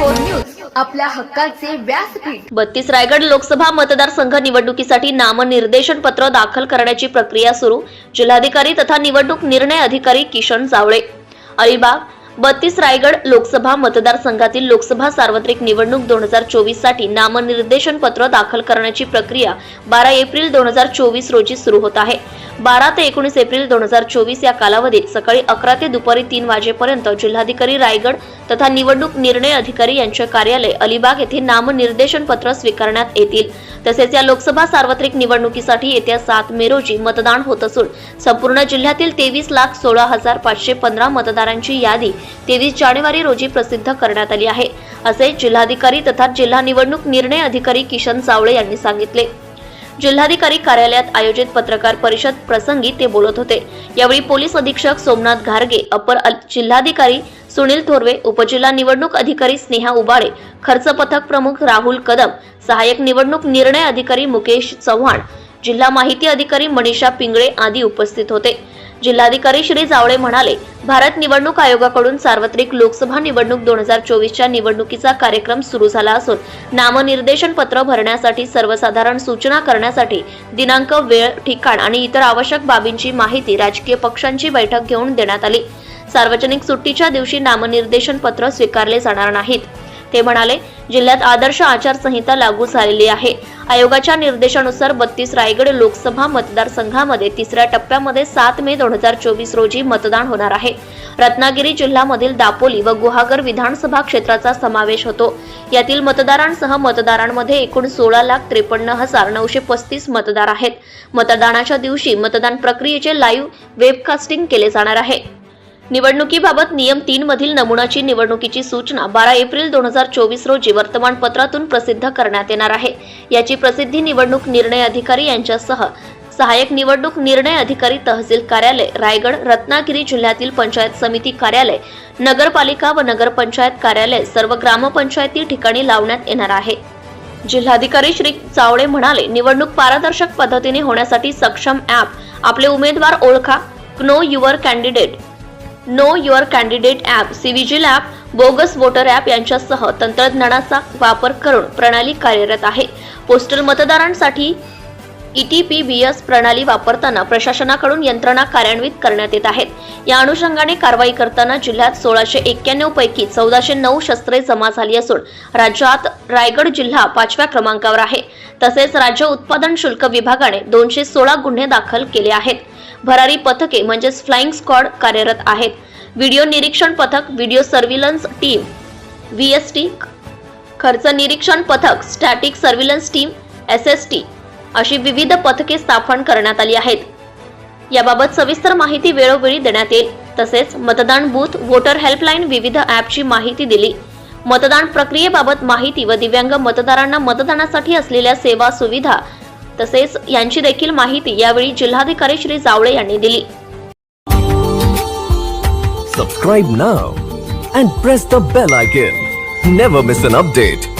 News आपल्या हक्काचे व्यासपीठ. बत्तीस रायगड लोकसभा मतदारसंघ निवडणुकीसाठी नामनिर्देशन पत्र दाखल करण्याची प्रक्रिया सुरू. जिल्हाधिकारी तथा निवडणूक निर्णय अधिकारी किशन जावळे. अलिबाग बत्तीस रायगड लोकसभा मतदारसंघातील लोकसभा सार्वत्रिक निवडणूक दोन हजार चोवीससाठी नामनिर्देशन पत्र दाखल करण्याची प्रक्रिया बारा एप्रिल दोन हजार चोवीस रोजी सुरू होत आहे. बारा ते एकोणीस एप्रिल दोन हजार चोवीस या कालावधीत सकाळी अकरा ते दुपारी तीन वाजेपर्यंत जिल्हाधिकारी रायगड तथा निवडणूक निर्णय अधिकारी यांचे कार्यालय अलिबाग येथे नामनिर्देशन पत्र स्वीकारण्यात येतील. तसेच या लोकसभा सार्वत्रिक निवडणुकीसाठी येत्या सात मे रोजी मतदान होत असून संपूर्ण जिल्ह्यातील तेवीस लाख सोळा हजार पाचशे पंधरा मतदारांची यादी तेवीस जानेवारी रोजी प्रसिद्ध करण्यात आली आहे असे जिल्हाधिकारी तथा जिल्हा निवडणूक निर्णय अधिकारी किशन सावळे यांनी सांगितले. जिल्हाधिकारी कार्यालयात आयोजित पत्रकार परिषद प्रसंगी ते बोलत होते. यावेळी पोलीस अधीक्षक सोमनाथ घारगे अपर अल- जिल्हाधिकारी सुनील थोरवे उपजिल्हा निवडणूक अधिकारी स्नेहा उबाळे खर्च पथक प्रमुख राहुल कदम सहाय्यक निवडणूक निर्णय अधिकारी मुकेश चव्हाण जिल्हा माहिती अधिकारी मनीषा पिंगळे आदी उपस्थित होते. जिल्हाधिकारी श्री जावळे म्हणाले भारत निवडणूक आयोगाकडून सार्वत्रिक लोकसभा निवडणूक दोन हजार चोवीसच्या निवडणुकीचा कार्यक्रम सुरू झाला असून नामनिर्देशन पत्र भरण्यासाठी सर्वसाधारण सूचना करण्यासाठी दिनांक वेळ ठिकाण आणि इतर आवश्यक बाबींची माहिती राजकीय पक्षांची बैठक घेऊन देण्यात आली. सार्वजनिक सुट्टीच्या दिवशी नामनिर्देशन पत्र स्वीकारले जाणार नाहीत. ते म्हणाले जिल्ह्यात आदर्श आचारसंहिता लागू झालेली आहे. आयोगाच्या निर्देशानुसार बत्तीस रायगड लोकसभा मतदारसंघामध्ये तिसऱ्या टप्प्यामध्ये सात मे दोन हजार चोवीस रोजी मतदान होणार आहे. रत्नागिरी जिल्ह्यामधील दापोली व गुहागर विधानसभा क्षेत्राचा समावेश होतो. यातील मतदारांसह मतदारांमध्ये एकूण सोळा लाख त्रेपन्न हजार नऊशे पस्तीस मतदार आहेत. मतदानाच्या दिवशी मतदान प्रक्रियेचे लाईव्ह वेबकास्टिंग केले जाणार आहे. निवडणुकीबाबत नियम तीन मधील नमुनाची निवडणुकीची सूचना बारा एप्रिल दोन हजार चोवीस रोजी वर्तमानपत्रातून प्रसिद्ध करण्यात येणार आहे. याची प्रसिद्धी निवडणूक निर्णय अधिकारी यांच्यासह सहाय्यक निवडणूक निर्णय अधिकारी तहसील कार्यालय रायगड रत्नागिरी जिल्ह्यातील पंचायत समिती कार्यालय नगरपालिका व नगरपंचायत कार्यालय सर्व ग्रामपंचायती ठिकाणी लावण्यात येणार आहे. जिल्हाधिकारी श्री चावडे म्हणाले निवडणूक पारदर्शक पद्धतीने होण्यासाठी सक्षम ॲप आपले उमेदवार ओळखा know your candidate know your candidate app cVIGIL app bogus voter app यांच्यासह तंत्रज्ञानाचा वापर करून प्रणाली कार्यरत आहे. पोस्टल मतदारांसाठी ईटीपी बी एस प्रणाली वापरताना प्रशासनाकडून यंत्रणा कार्यान्वित करण्यात येत आहेत. या अनुषंगाने कारवाई करताना जिल्ह्यात सोळाशे एक्क्याण्णव पैकी चौदाशे नऊ शस्त्रे जमा झाली असून राज्यात रायगड जिल्हा पाचव्या क्रमांकावर आहे. तसेच राज्य उत्पादन शुल्क विभागाने दोनशे सोळा गुन्हे दाखल केले आहेत. भरारी पथके म्हणजेच फ्लाइंग स्क्वॉड कार्यरत आहेत. व्हिडिओ निरीक्षण पथक व्हिडिओ सर्व्हिलन्स टीम व्हीएसटी खर्च निरीक्षण पथक static surveillance team S S T अशी विविध पथके स्थापन करण्यात आली आहेत. याबाबत सविस्तर माहिती वेळोवेळी देण्यात येईल. तसेच मतदान बूथ वोटर हेल्पलाईन विविध ॲपची माहिती दिली. मतदान प्रक्रियेबाबत माहिती व दिव्यांग मतदारांना मतदानासाठी असलेल्या सेवा सुविधा तसेच यांची देखील माहिती यावेळी जिल्हाधिकारी श्री जावळे यांनी दिली. Subscribe now and press the bell icon never miss an update